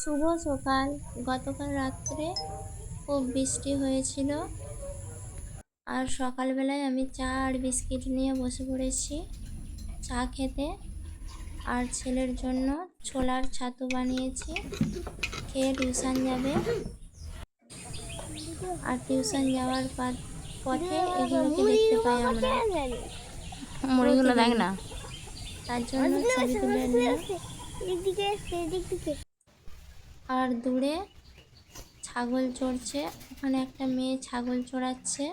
শুভ সকাল। গতকাল রাত্রে খুব বৃষ্টি হয়েছিল। আর সকালবেলায় আমি চা আর বিস্কিট নিয়ে বসে পড়েছি চা খেতে। আর ছেলের জন্য ছোলার ছাতু বানিয়েছি। খেয়ে টিউশন যাবে। আর টিউশন যাওয়ার পথে এগুলোকে দেখতে পাই আমরা। মুড়িগুলো দেখ না। তার জন্য ছবি তুলে নিলাম। এদিকে সেদিক দিকে আর দূরে ছাগল চড়ছে। ওখানে একটা মেয়ে ছাগল চড়াচ্ছে।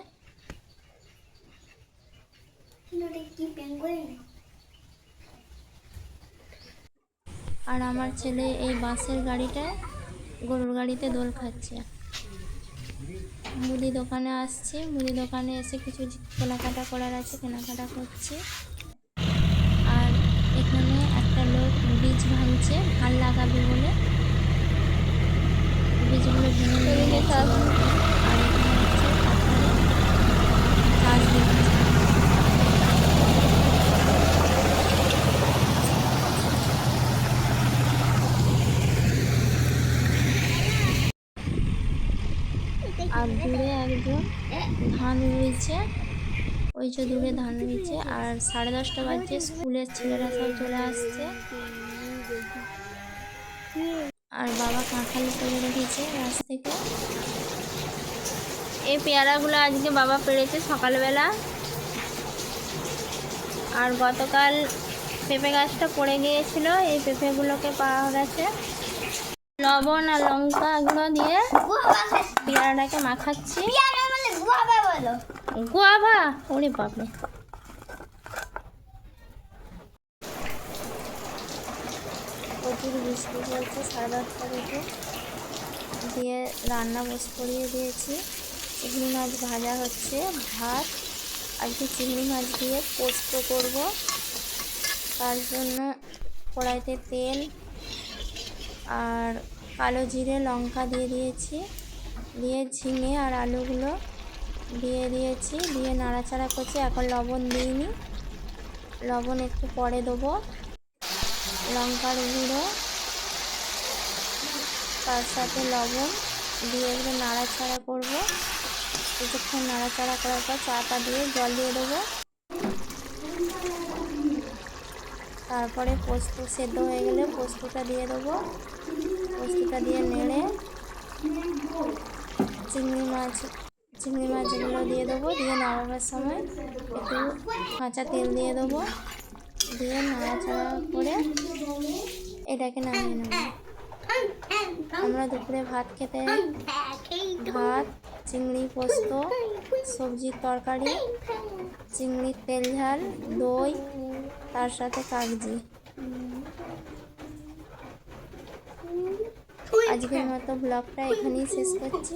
আর আমার ছেলে এই বাসের গাড়িটায় গরুর গাড়িতে দোল খাচ্ছে। মুদি দোকানে আসছি। মুদি দোকানে এসে কিছু কেনাকাটা করার আছে কেনাকাটা করছি। আর এখানে একটা লোক বীজ ভাঙছে ভালো লাগাবে বলে। আর এখানে হচ্ছে কাজ দিচ্ছে আর দূরে একজন ধান রয়েছে ওই যে দূরে ধান রয়েছে আর সাড়ে দশটা বাজছে স্কুলের ছেলেরা সব চলে আসছে। আর বাবা কাঁঠাল করে রেখেছে গাছ থেকে। এই পেয়ারাগুলো আজকে বাবা পেড়েছে সকালবেলা। আর গতকাল পেঁপে গাছটা পড়ে গিয়েছিল এই পেঁপেগুলোকে পাওয়া গেছে। লবণ আর লঙ্কা গুঁড়ো দিয়ে পেয়ারাটাকে মাখাচ্ছি। বলে। গুয়াবা ওরে বাপরে। প্রচুর বৃষ্টি পড়ছে সাড়ে দশটা থেকে। দিয়ে রান্না বস করিয়ে দিয়েছি। চিংড়ি মাছ ভাজা হচ্ছে, ভাত, আজকে চিংড়ি মাছ দিয়ে পোস্ত করব। তার জন্য কড়াইতে তেল আর কালো জিরে, লঙ্কা দিয়ে দিয়েছি। দিয়ে ঝিঙে আর আলুগুলো দিয়ে দিয়েছি। দিয়ে নাড়াচাড়া করছি, এখন লবণ দিইনি। লবণ একটু পরে দেবো। লঙ্কার গুঁড়ো, তার সাথে লবণ দিয়ে এগুলো নাড়াচাড়া করব। কিছুক্ষণ নাড়াচাড়া করার পর চাটা দিয়ে জল দিয়ে দেবো। তারপরে পোস্ত সেদ্ধ হয়ে গেলে পোস্তটা দিয়ে দেবো। পোস্তটা দিয়ে নেড়ে চিংড়ি মাছ, চিংড়ি মাছগুলো দিয়ে দেবো। দিয়ে নাড়াবার সময় একটু কাঁচা তেল দিয়ে দেবো। দিয়ে নাড়াচাড়া করে এটাকে নামিয়ে নেব। আমরা দুপুরে ভাত খেতে ভাত, চিংড়ি পোস্ত, সবজির তরকারি, চিংড়ির তেল ঝাল, দই, তার সাথে কাগজি। আজকের মতো ব্লগটা এখানেই শেষ করছি।